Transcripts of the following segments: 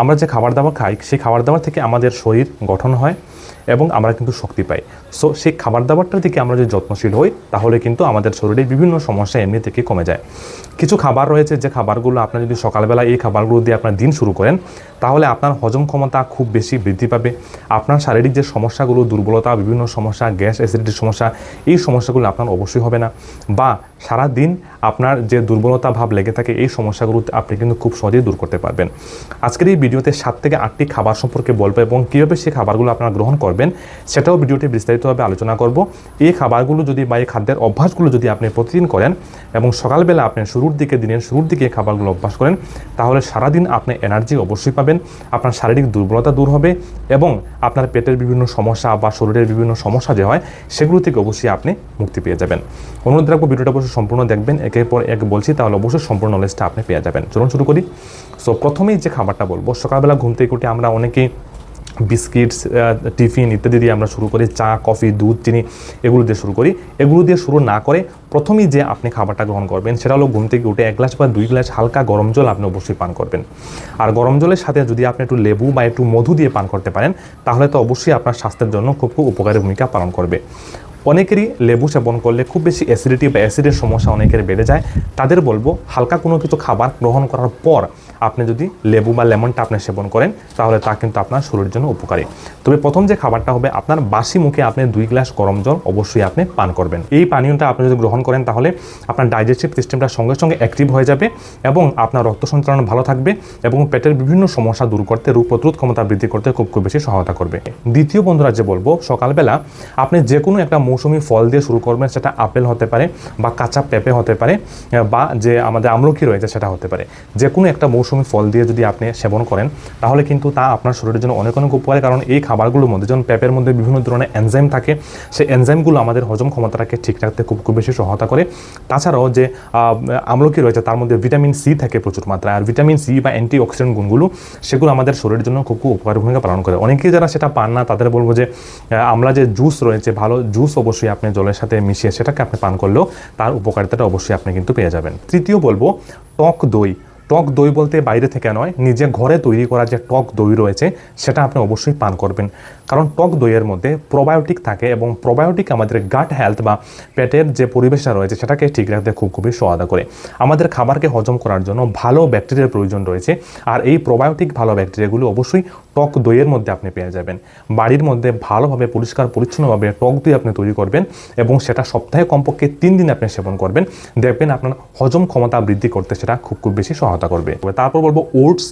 আমরা যে খাবার দাবার খাই সেই খাবার দাবার থেকে আমাদের শরীর গঠন হয়। এবং আমরা কিন্তু শক্তি পাই। সো সেই খাবার দাবারটার দিকে আমরা যদি যত্নশীল হই, তাহলে কিন্তু আমাদের শরীরে বিভিন্ন সমস্যা এমনি থেকে কমে যায়। কিছু খাবার রয়েছে যে খাবারগুলো আপনার যদি সকালবেলা এই খাবারগুলো দিয়ে আপনার দিন শুরু করেন, তাহলে আপনার হজম ক্ষমতা খুব বেশি বৃদ্ধি পাবে। আপনার শারীরিক যে সমস্যাগুলো, দুর্বলতা, বিভিন্ন সমস্যা, গ্যাস, অ্যাসিডিটির সমস্যা, এই সমস্যাগুলো আপনার অবশ্যই হবে না। বা সারা দিন আপনার যে দুর্বলতা ভাব লেগে থাকে, এই সমস্যাগুলো আপনি কিন্তু খুব সহজেই দূর করতে পারবেন। আজকের এই ভিডিওতে সাত থেকে আটটি খাবার সম্পর্কে বলব এবং কীভাবে সেই খাবারগুলো আপনারা গ্রহণ করবেন সেটাও ভিডিওটি বিস্তারিতভাবে আলোচনা করব। এই খাবারগুলো যদি বা এই খাদ্যের অভ্যাসগুলো যদি আপনি প্রতিদিন করেন এবং সকালবেলা আপনি শুরুর দিকে, দিনের শুরুর দিকে খাবারগুলো অভ্যাস করেন, তাহলে সারাদিন আপনি এনার্জি অবশ্যই পাবেন, আপনার শারীরিক দুর্বলতা দূর হবে এবং আপনার পেটের বিভিন্ন সমস্যা বা শরীরের বিভিন্ন সমস্যা যে হয়, সেগুলো থেকে অবশ্যই আপনি মুক্তি পেয়ে যাবেন। অনুরোধ রাখব ভিডিওটা অবশ্যই সম্পূর্ণ দেখবেন, একের পর এক বলছি, তাহলে অবশ্যই সম্পূর্ণ নলেজটা আপনি পেয়ে যাবেন। চলুন শুরু করি। সো প্রথমেই যে খাবারটা বলব, সকালবেলা ঘুম থেকে উঠে আমরা অনেকেই বিস্কিটস টিফিন ইত্যাদি দিয়ে আমরা শুরু করি। চা, কফি, দুধ, চিনি, এগুলো দিয়ে শুরু করি। এগুলো দিয়ে শুরু না করে প্রথমেই যে আপনি খাবারটা গ্রহণ করবেন, সেটা হলো ঘুম থেকে উঠে এক গ্লাস বা দুই গ্লাস হালকা গরম জল আপনি অবশ্যই পান করবেন। আর গরম জলের সাথে যদি আপনি একটু লেবু বা একটু মধু দিয়ে পান করতে পারেন, তাহলে তো অবশ্যই আপনার স্বাস্থ্যের জন্য খুব খুব উপকারী ভূমিকা পালন করবে। অনেকেরই লেবু সেবন করলে খুব বেশি অ্যাসিডিটি বা অ্যাসিডের সমস্যা অনেকের বেড়ে যায়। তাদের বলব, হালকা কোনো কিছু খাবার গ্রহণ করার পর আপনি যদি লেবু বা লেমনটা আপনি সেবন করেন, তাহলে তা কিন্তু আপনার শরীরের জন্য উপকারী। তবে প্রথম যে খাবারটা হবে, আপনার বাসি মুখে আপনি দুই গ্লাস গরম জল অবশ্যই আপনি পান করবেন। এই পানীয়টা আপনি যদি গ্রহণ করেন, তাহলে আপনার ডাইজেস্টিভ সিস্টেমটা সঙ্গে সঙ্গে অ্যাক্টিভ হয়ে যাবে এবং আপনার রক্ত সঞ্চালন ভালো থাকবে এবং পেটের বিভিন্ন সমস্যা দূর করতে, রোগ প্রতিরোধ ক্ষমতা বৃদ্ধি করতে খুব খুব বেশি সহায়তা করবে। দ্বিতীয় বন্ধুরা যে বলব, সকালবেলা আপনি যে কোনো একটা মৌসুমি ফল দিয়ে শুরু করবেন, সেটা আপেল হতে পারে বা কাঁচা পেঁপে হতে পারে বা যে আমাদের আমলকি রয়েছে সেটা হতে পারে। যে কোনো একটা মৌসুমি ফল দিয়ে যদি আপনি সেবন করেন, তাহলে কিন্তু তা আপনার শরীরের জন্য অনেক অনেক উপকারী। কারণ এই খাবারগুলোর মধ্যে যেমন পেঁপের মধ্যে বিভিন্ন ধরনের এনজাইম থাকে, সেই এনজাইমগুলো আমাদের হজম ক্ষমতাটাকে ঠিক রাখতে খুব খুব বেশি সহায়তা করে। তাছাড়াও যে আমলকি রয়েছে, তার মধ্যে ভিটামিন সি থাকে প্রচুর মাত্রায়। আর ভিটামিন সি বা অ্যান্টি অক্সিডেন্ট গুণগুলো, সেগুলো আমাদের শরীরের জন্য খুব খুব উপকারী ভূমিকা পালন করে। অনেকেই যারা সেটা পান না, তাদের বলব যে আমরা যে জুস রয়েছে, ভালো জুস অবশ্যই আপনি জলের সাথে মিশিয়ে সেটাকে আপনি পান করলেও তার উপকারিতাটা অবশ্যই আপনি কিন্তু পেয়ে যাবেন। তৃতীয় বলব, টক দই। টক দই বলতে বাইরে থেকে নয়, নিজে ঘরে তৈরি করা যে টক দই রয়েছে, সেটা আপনি অবশ্যই পান করবেন। কারণ টক দইয়ের মধ্যে প্রোবায়োটিক থাকে এবং প্রোবায়োটিক আমাদের গাট হেলথ বা পেটের যে পরিবেশটা রয়েছে, সেটাকে ঠিক রাখতে খুব খুবই সহায়তা করে। আমাদের খাবারকে হজম করার জন্য ভালো ব্যাকটেরিয়ার প্রয়োজন রয়েছে, আর এই প্রোবায়োটিক ভালো ব্যাকটেরিয়াগুলো অবশ্যই টক দইয়ের মধ্যে আপনি পেয়ে যাবেন। বাড়ির মধ্যে ভালোভাবে, পরিষ্কার, পরিচ্ছন্নভাবে টক দই আপনি তৈরি করবেন এবং সেটা সপ্তাহে কমপক্ষে তিন দিন আপনি সেবন করবেন। দেখবেন আপনার হজম ক্ষমতা বৃদ্ধি করতে সেটা খুব খুব বেশি সহায়তা করবে। তারপর বলব ওটস।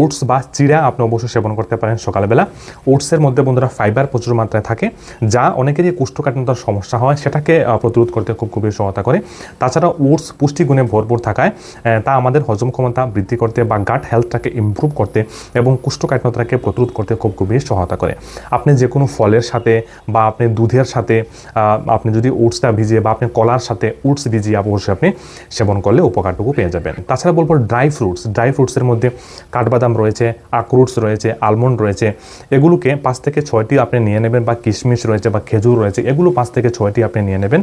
ওটস বা চিড়া আপনি অবশ্যই সেবন করতে পারেন সকালবেলা। ওটসের মধ্যে বন্ধুরা ফাইবার প্রচুর মাত্রায় থাকে, যা অনেকেরই কোষ্ঠকাঠিন্যতার সমস্যা হয়, সেটাকে প্রতিরোধ করতে খুব খুবই সহায়তা করে। তাছাড়া ওটস পুষ্টিগুণে ভরপুর থাকায় তা আমাদের হজম ক্ষমতা বৃদ্ধি করতে বা গাট হেলথটাকে ইমপ্রুভ করতে এবং কোষ্ঠকাঠিন্যতাকে প্রতিরোধ করতে খুব খুবই সহায়তা করে। আপনি যে কোনো ফলের সাথে বা আপনি দুধের সাথে আপনি যদি ওটসটা ভিজিয়ে বা আপনি কলার সাথে ওটস ভিজিয়ে অবশ্যই আপনি সেবন করলে উপকারটুকু পেয়ে যাবেন। তাছাড়া বলব ড্রাই ফ্রুটস ড্রাই ফ্রুটসের মধ্যে কাঠবাদাম রয়েছে আখরুটস রয়েছে আলমন্ড রয়েছে, এগুলোকে পাঁচ থেকে ছয়টি আপনি নিয়ে নেবেন বা কিশমিশ রয়েছে বা খেজুর রয়েছে, এগুলো পাঁচ থেকে ছয়টি আপনি নিয়ে নেবেন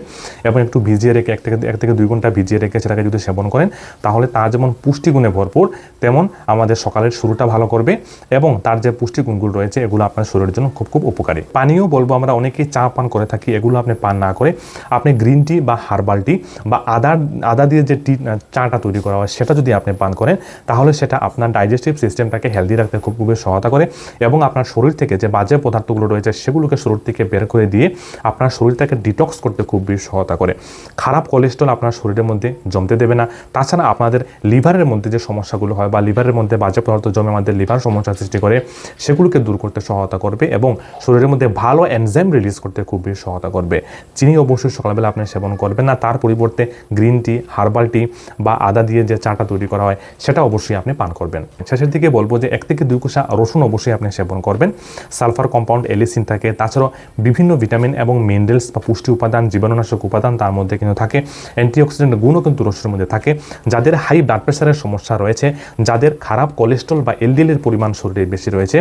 এবং একটু ভিজিয়ে রেখে এক থেকে এক থেকে দুই ঘণ্টা ভিজিয়ে রেখে সেটাকে যদি সেবন করেন, তাহলে তা যেমন পুষ্টিগুণে ভরপুর, তেমন আমাদের সকালের শুরুটা ভালো করবে এবং তার যে পুষ্টিগুণগুলো রয়েছে, এগুলো আপনার শরীরের জন্য খুব খুব উপকারী। পানীয় বলব আমরা অনেকেই চা পান করে থাকি, এগুলো আপনি পান না করে আপনি গ্রিন টি বা হার্বাল টি বা আদা আদা দিয়ে যে টি চাটা তৈরি করা হয়, সেটা যদি আপনি পান করেন, তাহলে সেটা আপনার ডাইজেস্টিভ সিস্টেমটাকে হেলদি রাখতে খুব খুবই সহায়তা করে এবং আপনার শরীর থেকে যে বাজে পদার্থগুলো রয়েছে সেগুলোকে শরীর থেকে বের করে দিয়ে আপনার শরীরটাকে ডিটক্স করতে খুব বেশি সহায়তা করে। খারাপ কোলেস্ট্রল আপনার শরীরের মধ্যে জমতে দেবে না। তাছাড়া আপনাদের লিভারের মধ্যে যে সমস্যাগুলো হয় বা লিভারের মধ্যে বাজে পদার্থ জমে আমাদের লিভার সমস্যা সৃষ্টি করে, সেগুলোকে দূর করতে সহায়তা করবে এবং শরীরের মধ্যে ভালো এনজাইম রিলিজ করতে খুব বেশি সহায়তা করবে। চিনি অবশ্যই সকালবেলা আপনি সেবন করবেন না, তার পরিবর্তে গ্রিন টি হার্বাল টি বা আদা দিয়ে যে চাটা তৈরি করা হয় সেটা অবশ্যই আপনি পান করবেন। শেষের দিকে বলব যে এক থেকে দুই কোষা রসুন অবশ্যই আপনি সেবন করবেন। সালফার কম্পাউন্ড, এলিসিন থাকে, তাছাড়াও বিভিন্ন ভিটামিন এবং মিনারেলস বা পুষ্টি উপাদান, জীবাণুনাশক উপাদান তার মধ্যে কিন্তু থাকে। অ্যান্টিঅক্সিডেন্ট গুণও কিন্তু রসুনের মধ্যে থাকে। যাদের হাই ব্লাড প্রেশারের সমস্যা রয়েছে, যাদের খারাপ কোলেস্ট্রল বা এলডিএলের পরিমাণ শরীরে বেশি রয়েছে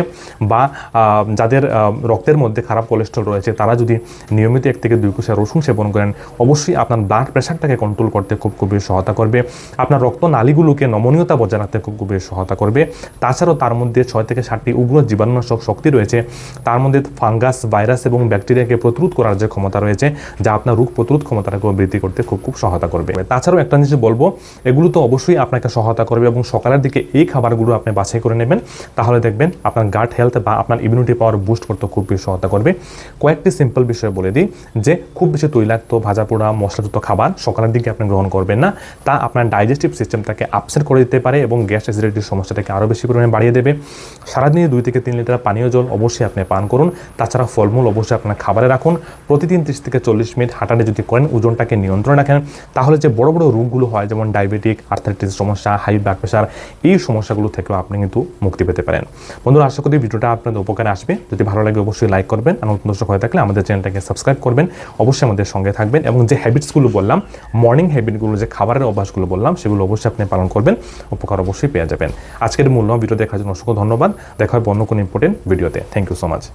বা যাদের রক্তের মধ্যে খারাপ কোলেস্ট্রল রয়েছে, তারা যদি নিয়মিত এক থেকে দুই কোষা রসুন সেবন করেন, অবশ্যই আপনার ব্লাড প্রেশারটাকে কন্ট্রোল করতে খুব, খুবই সহায়তা করবে। আপনার রক্ত নালীগুলোকে নম নমনীয়তা বজায় রাখতে খুব খুবই সহায়তা করবে। তাছাড়াও তার মধ্যে ছয় থেকে সাতটি উগ্র জীবাণুনাশক শক্তি রয়েছে। তার মধ্যে ফাঙ্গাস, ভাইরাস এবং ব্যাকটেরিয়াকে প্রতিরোধ করার যে ক্ষমতা রয়েছে, যা আপনার রোগ প্রতিরোধ ক্ষমতাটাকে বৃদ্ধি করতে খুব খুব সহায়তা করবে। তাছাড়াও একটা জিনিস বলব, এগুলো তো অবশ্যই আপনাকে সহায়তা করবে এবং সকালের দিকে এই খাবারগুলো আপনি বাছাই করে নেবেন। তাহলে দেখবেন আপনার গাট হেলথ বা আপনার ইমিউনিটি পাওয়ার বুস্ট করতে খুব বেশি সহায়তা করবে। কয়েকটি সিম্পল বিষয় বলে দিই, যে খুব বেশি তৈলাক্ত, ভাজা পোড়া, মশলাযুক্ত খাবার সকালের দিকে আপনি গ্রহণ করবেন না। তা আপনার ডাইজেস্টিভ সিস্টেমটাকে আপসেট করে দিতে পারে এবং গ্যাস অ্যাসিডিটির সমস্যাটাকে আরও বেশি পরিমাণে বাড়িয়ে দেবে। সারাদিনে দুই থেকে তিন লিটার পানীয় জল অবশ্যই আপনি পান করুন। তাছাড়া ফলমূল অবশ্যই আপনার খাবারে রাখুন। প্রতিদিন ত্রিশ থেকে চল্লিশ মিনিট হাঁটানি যদি করেন, ওজনটাকে নিয়ন্ত্রণ রাখেন। তাহলে যে বড় বড় রোগগুলো হয়, যেমন ডায়াবেটিক, আর্থারাইটিস সমস্যা, হাই ব্লাড প্রেশার, এই সমস্যাগুলো থেকেও আপনি কিন্তু মুক্তি পেতে পারেন। বন্ধুরা, আশা করি ভিডিওটা আপনাদের উপকারে আসবে। যদি ভালো লাগে অবশ্যই লাইক করবেন আর নতুন দর্শক হয়ে থাকলে আমাদের চ্যানেলটাকে সাবস্ক্রাইব করবেন। অবশ্যই আমাদের সঙ্গে থাকবেন এবং যে হ্যাবিটসগুলো বললাম মর্নিং হ্যাবিটগুলো যে খাবারের অভ্যাসগুলো বললাম, সেগুলো অবশ্যই আপনি পালন করবেন। উপকার অবশ্যই পেয়ে যাবেন। আজকের মূল্য ভিডিও দেখার জন্য অসংখ্য ধন্যবাদ। দেখা হয় অন্য কোনো ইম্পর্টেন্ট ভিডিওতে থ্যাংক ইউ সো মাচ